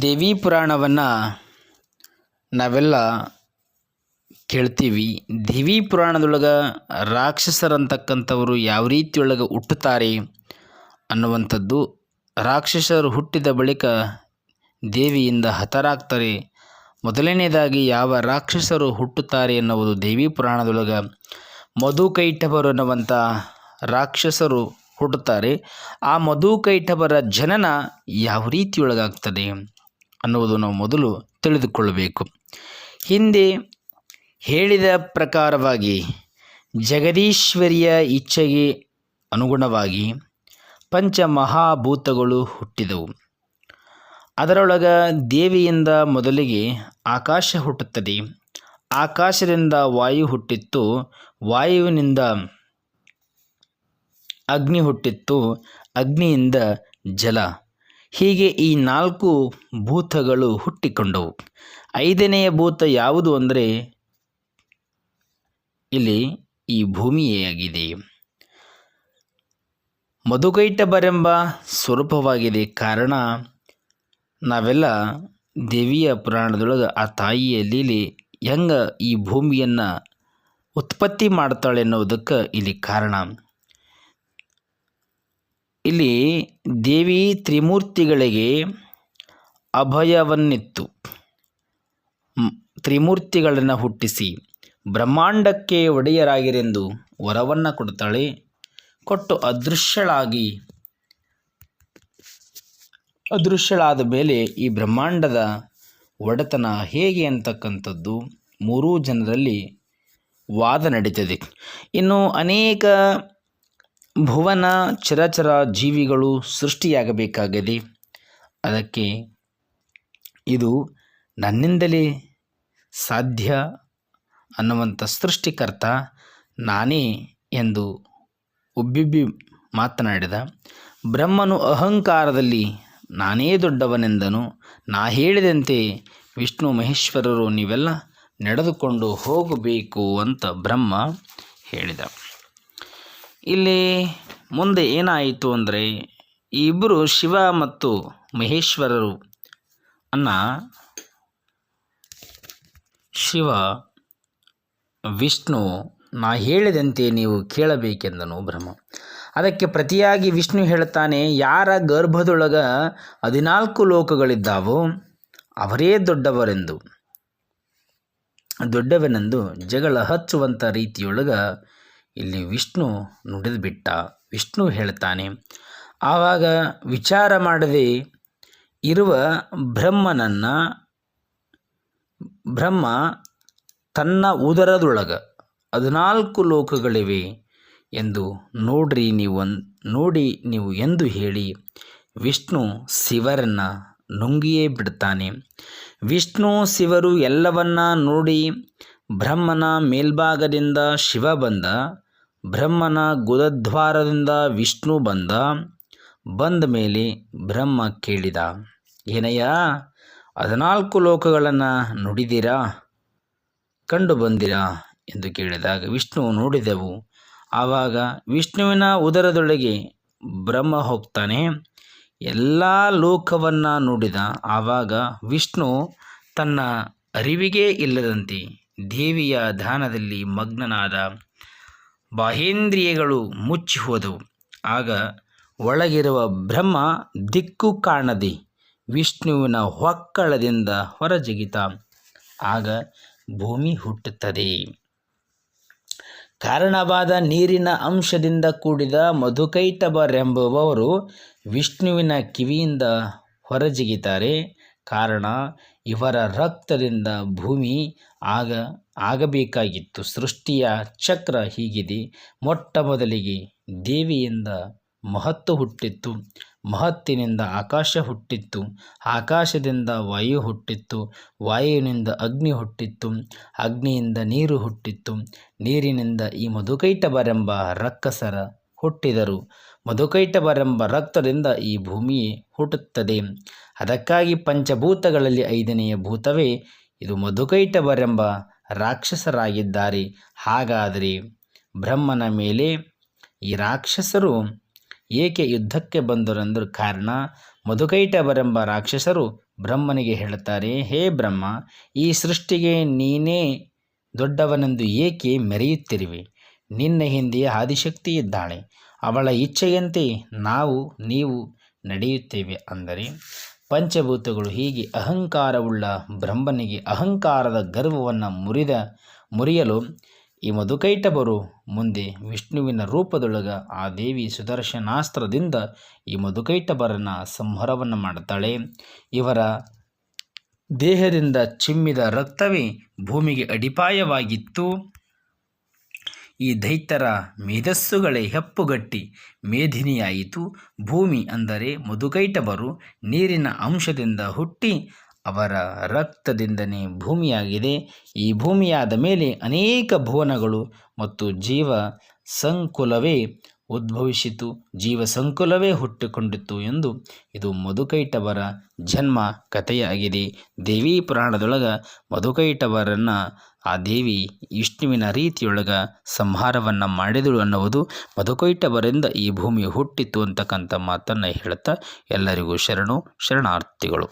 ದೇವಿ ಪುರಾಣವನ್ನು ನಾವೆಲ್ಲ ಕೇಳ್ತೀವಿ. ದೇವಿ ಪುರಾಣದೊಳಗೆ ರಾಕ್ಷಸರಂತಕ್ಕಂಥವರು ಯಾವ ರೀತಿಯೊಳಗೆ ಹುಟ್ಟುತ್ತಾರೆ ಅನ್ನುವಂಥದ್ದು ರಾಕ್ಷಸರು ಹುಟ್ಟಿದ ಬಳಿಕ ದೇವಿಯಿಂದ ಹತರಾಗ್ತಾರೆ. ಮೊದಲನೇದಾಗಿ ಯಾವ ರಾಕ್ಷಸರು ಹುಟ್ಟುತ್ತಾರೆ ಎನ್ನುವುದು ದೇವಿ ಪುರಾಣದೊಳಗೆ. ಮಧುಕೈಟಭರು ಎನ್ನುವಂಥ ರಾಕ್ಷಸರು ಹುಟ್ಟುತ್ತಾರೆ. ಆ ಮಧುಕೈಟಭರ ಜನನ ಯಾವ ರೀತಿಯೊಳಗಾಗ್ತದೆ ಅನ್ನುವುದು ನಾವು ಮೊದಲು ತಿಳಿದುಕೊಳ್ಳಬೇಕು. ಹಿಂದೆ ಹೇಳಿದ ಪ್ರಕಾರವಾಗಿ ಜಗದೀಶ್ವರಿಯ ಇಚ್ಛೆಗೆ ಅನುಗುಣವಾಗಿ ಪಂಚಮಹಾಭೂತಗಳು ಹುಟ್ಟಿದವು. ಅದರೊಳಗ ದೇವಿಯಿಂದ ಮೊದಲಿಗೆ ಆಕಾಶ ಹುಟ್ಟುತ್ತದೆ. ಆಕಾಶದಿಂದ ವಾಯು ಹುಟ್ಟಿತ್ತು. ವಾಯುವಿನಿಂದ ಅಗ್ನಿ ಹುಟ್ಟಿತ್ತು. ಅಗ್ನಿಯಿಂದ ಜಲ. ಹೀಗೆ ಈ ನಾಲ್ಕು ಭೂತಗಳು ಹುಟ್ಟಿಕೊಂಡವು. ಐದನೆಯ ಭೂತ ಯಾವುದು ಅಂದರೆ ಇಲ್ಲಿ ಈ ಭೂಮಿಯೇ ಆಗಿದೆ. ಮಧುಕೈಟಬರೆಂಬ ಸ್ವರೂಪವಾಗಿದೆ ಕಾರಣ ನಾವೆಲ್ಲ ದೇವಿಯ ಪುರಾಣದೊಳಗೆ ಆ ತಾಯಿಯ ಲೀಲೆ ಹೆಂಗೆ ಈ ಭೂಮಿಯನ್ನು ಉತ್ಪತ್ತಿ ಮಾಡ್ತಾಳೆ ಅನ್ನೋದಕ್ಕೆ ಇಲ್ಲಿ ಕಾರಣ. ಇಲ್ಲಿ ದೇವಿ ತ್ರಿಮೂರ್ತಿಗಳಿಗೆ ಅಭಯವನ್ನಿತ್ತು. ತ್ರಿಮೂರ್ತಿಗಳನ್ನು ಹುಟ್ಟಿಸಿ ಬ್ರಹ್ಮಾಂಡಕ್ಕೆ ಒಡೆಯರಾಗಿರೆಂದು ವರವನ್ನು ಕೊಡ್ತಾಳೆ. ಕೊಟ್ಟು ಅದೃಶ್ಯಳಾಗಿ, ಅದೃಶ್ಯಳಾದ ಮೇಲೆ ಈ ಬ್ರಹ್ಮಾಂಡದ ಒಡೆತನ ಹೇಗೆ ಅಂತಕ್ಕಂಥದ್ದು ಮೂರೂ ಜನರಲ್ಲಿ ವಾದ ನಡೀತದೆ. ಇನ್ನು ಅನೇಕ ಭುವನ ಚರಚರ ಜೀವಿಗಳು ಸೃಷ್ಟಿಯಾಗಬೇಕಾಗಿದೆ ಅದಕ್ಕೆ ಇದು ನನ್ನಿಂದಲೇ ಸಾಧ್ಯ ಅನ್ನುವಂಥ ಸೃಷ್ಟಿಕರ್ತ ನಾನೇ ಎಂದು ಉಬ್ಬಿಬ್ಬಿ ಮಾತನಾಡಿದ. ಬ್ರಹ್ಮನು ಅಹಂಕಾರದಲ್ಲಿ ನಾನೇ ದೊಡ್ಡವನೆಂದನು, ನಾ ಹೇಳಿದಂತೆ ವಿಷ್ಣು ಮಹೇಶ್ವರರು ನೀವೆಲ್ಲ ನಡೆದುಕೊಂಡು ಹೋಗಬೇಕು ಅಂತ ಬ್ರಹ್ಮ ಹೇಳಿದ. ಇಲ್ಲಿ ಮುಂದೆ ಏನಾಯಿತು ಅಂದರೆ ಈ ಇಬ್ಬರು ಶಿವ ಮತ್ತು ಮಹೇಶ್ವರರು ಅನ್ನ ಶಿವ, ವಿಷ್ಣು, ನಾ ಹೇಳಿದಂತೆ ನೀವು ಕೇಳಬೇಕೆಂದನು ಬ್ರಹ್ಮ. ಅದಕ್ಕೆ ಪ್ರತಿಯಾಗಿ ವಿಷ್ಣು ಹೇಳ್ತಾನೆ ಯಾರ ಗರ್ಭದೊಳಗ ಹದಿನಾಲ್ಕು ಲೋಕಗಳಿದ್ದಾವೋ ಅವರೇ ದೊಡ್ಡವರೆಂದು. ದೊಡ್ಡವನೆಂದು ಜಗಳ ಹಚ್ಚುವಂಥ ರೀತಿಯೊಳಗ ಇಲ್ಲಿ ವಿಷ್ಣು ನುಡಿದು ಬಿಟ್ಟ. ವಿಷ್ಣು ಹೇಳ್ತಾನೆ, ಆವಾಗ ವಿಚಾರ ಮಾಡದೆ ಇರುವ ಬ್ರಹ್ಮನನ್ನು, ಬ್ರಹ್ಮ ತನ್ನ ಉದರದೊಳಗೆ ಹದಿನಾಲ್ಕು ಲೋಕಗಳಿವೆ ಎಂದು ನೋಡ್ರಿ ನೀವು ನೋಡಿ ನೀವು ಎಂದು ಹೇಳಿ ವಿಷ್ಣು ಶಿವರನ್ನು ನುಂಗಿಯೇ ಬಿಡ್ತಾನೆ. ವಿಷ್ಣು ಶಿವರು ಎಲ್ಲವನ್ನ ನೋಡಿ ಬ್ರಹ್ಮನ ಮೇಲ್ಭಾಗದಿಂದ ಶಿವ ಬಂದ, ಬ್ರಹ್ಮನ ಗುದದ್ವಾರದಿಂದ ವಿಷ್ಣು ಬಂದ ಬಂದ ಮೇಲೆ ಬ್ರಹ್ಮ ಕೇಳಿದ, ಏನಯ್ಯ, ಹದಿನಾಲ್ಕು ಲೋಕಗಳನ್ನು ನುಡಿದಿರಾ? ಕಂಡು ಬಂದಿರಾ? ಎಂದು ಕೇಳಿದಾಗ ವಿಷ್ಣು, ನೋಡಿದೆವು. ಆವಾಗ ವಿಷ್ಣುವಿನ ಉದರದೊಳಗೆ ಬ್ರಹ್ಮ ಹೋಗ್ತಾನೆ. ಎಲ್ಲ ಲೋಕವನ್ನು ನೋಡಿದ, ಆವಾಗ ವಿಷ್ಣು ತನ್ನ ಅರಿವಿಗೆ ಇಲ್ಲದಂತೆ ದೇವಿಯ ಧ್ಯಾನದಲ್ಲಿ ಮಗ್ನನಾದ ಬಾಹೇಂದ್ರಿಯಗಳು ಮುಚ್ಚಿ ಹೋದವು. ಆಗ ಒಳಗಿರುವ ಬ್ರಹ್ಮ ದಿಕ್ಕು ಕಾಣದೆ ವಿಷ್ಣುವಿನ ಹೊಕ್ಕಳದಿಂದ ಹೊರಜಿಗಿತ. ಆಗ ಭೂಮಿ ಹುಟ್ಟುತ್ತದೆ. ಕಾರಣವಾದ ನೀರಿನ ಅಂಶದಿಂದ ಕೂಡಿದ ಮಧುಕೈಟಬರೆಂಬುವವರು ವಿಷ್ಣುವಿನ ಕಿವಿಯಿಂದ ಹೊರಜಿಗಿತಾರೆ. ಕಾರಣ ಇವರ ರಕ್ತದಿಂದ ಭೂಮಿ ಆಗ, ಆಗಬೇಕಾಗಿತ್ತು. ಸೃಷ್ಟಿಯ ಚಕ್ರ ಹೀಗಿದೆ. ಮೊಟ್ಟ ಮೊದಲಿಗೆ ದೇವಿಯಿಂದ ಮಹತ್ತು ಹುಟ್ಟಿತ್ತು. ಮಹತ್ತಿನಿಂದ ಆಕಾಶ ಹುಟ್ಟಿತ್ತು. ಆಕಾಶದಿಂದ ವಾಯು ಹುಟ್ಟಿತ್ತು. ವಾಯುವಿನಿಂದ ಅಗ್ನಿ ಹುಟ್ಟಿತ್ತು. ಅಗ್ನಿಯಿಂದ ನೀರು ಹುಟ್ಟಿತ್ತು. ನೀರಿನಿಂದ ಈ ಮಧುಕೈಟಬರೆಂಬ ರಕ್ಕಸರ ಹುಟ್ಟಿದರು. ಮಧುಕೈಟಭರೆಂಬ ರಕ್ತದಿಂದ ಈ ಭೂಮಿ ಹುಟ್ಟುತ್ತದೆ. ಅದಕ್ಕಾಗಿ ಪಂಚಭೂತಗಳಲ್ಲಿ ಐದನೆಯ ಭೂತವೇ, ಇದು ಮಧುಕೈಟವರೆಂಬ ರಾಕ್ಷಸರಾಗಿದ್ದಾರೆ. ಹಾಗಾದರೆ ಬ್ರಹ್ಮನ ಮೇಲೆ ಈ ರಾಕ್ಷಸರು ಏಕೆ ಯುದ್ಧಕ್ಕೆ ಬಂದರೆಂದರು ಕಾರಣ ಮಧುಕೈಟವರೆಂಬ ರಾಕ್ಷಸರು ಬ್ರಹ್ಮನಿಗೆ ಹೇಳುತ್ತಾರೆ, ಹೇ ಬ್ರಹ್ಮ, ಈ ಸೃಷ್ಟಿಗೆ ನೀನೇ ದೊಡ್ಡವನೆಂದು ಏಕೆ ಮೆರೆಯುತ್ತಿರುವೆ? ನಿನ್ನ ಹಿಂದೆ ಆದಿಶಕ್ತಿ ಇದ್ದಾಳೆ ಅವಳ ಇಚ್ಛೆಯಂತೆ ನಾವು, ನೀವು ನಡೆಯುತ್ತೇವೆ ಅಂದರೆ, ಪಂಚಭೂತಗಳು ಹೀಗೆ ಅಹಂಕಾರವುಳ್ಳ ಬ್ರಹ್ಮನಿಗೆ ಅಹಂಕಾರದ ಗರ್ವವನ್ನು ಮುರಿದ, ಮುರಿಯಲು ಈ ಮಧುಕೈಟಬರು ಮುಂದೆ ವಿಷ್ಣುವಿನ ರೂಪದೊಳಗ ಆ ದೇವಿ ಸುದರ್ಶನಾಸ್ತ್ರದಿಂದ ಈ ಮಧುಕೈಟಬರನ ಸಂಹಾರವನ್ನು ಮಾಡುತ್ತಾಳೆ ಇವರ ದೇಹದಿಂದ ಚಿಮ್ಮಿದ ರಕ್ತವೇ ಭೂಮಿಗೆ ಅಡಿಪಾಯವಾಗಿತ್ತು. ಈ ದೈತ್ಯರ ಮೇಧಸ್ಸುಗಳೇ ಹೆಪ್ಪುಗಟ್ಟಿ. ಮೇಧಿನಿಯಾಯಿತು. ಭೂಮಿ ಅಂದರೆ ಮಧುಕೈಟಭರು ನೀರಿನ ಅಂಶದಿಂದ ಹುಟ್ಟಿ ಅವರ ರಕ್ತದಿಂದನೇ ಭೂಮಿಯಾಗಿದೆ. ಈ ಭೂಮಿಯಾದ ಮೇಲೆ ಅನೇಕ ಭುವನಗಳು ಮತ್ತು ಜೀವ ಸಂಕುಲವೇ ಉದ್ಭವಿಸಿತು. ಜೀವ ಸಂಕುಲವೇ ಹುಟ್ಟಿಕೊಂಡಿತ್ತು ಎಂದು ಇದು ಮಧುಕೈಟವರ ಜನ್ಮ ಕಥೆಯಾಗಿದೆ. ದೇವಿ ಪುರಾಣದೊಳಗ ಮಧುಕೈಟವರನ್ನು ಆ ದೇವಿ ವಿಷ್ಣುವಿನ ರೀತಿಯೊಳಗ ಸಂಹಾರವನ್ನು ಮಾಡಿದಳು ಅನ್ನುವುದು ಮಧುಕೈಟವರಿಂದ ಈ ಭೂಮಿ ಹುಟ್ಟಿತು ಅಂತಕ್ಕಂಥ ಮಾತನ್ನು ಹೇಳ್ತಾ ಎಲ್ಲರಿಗೂ ಶರಣು, ಶರಣಾರ್ಥಿಗಳು.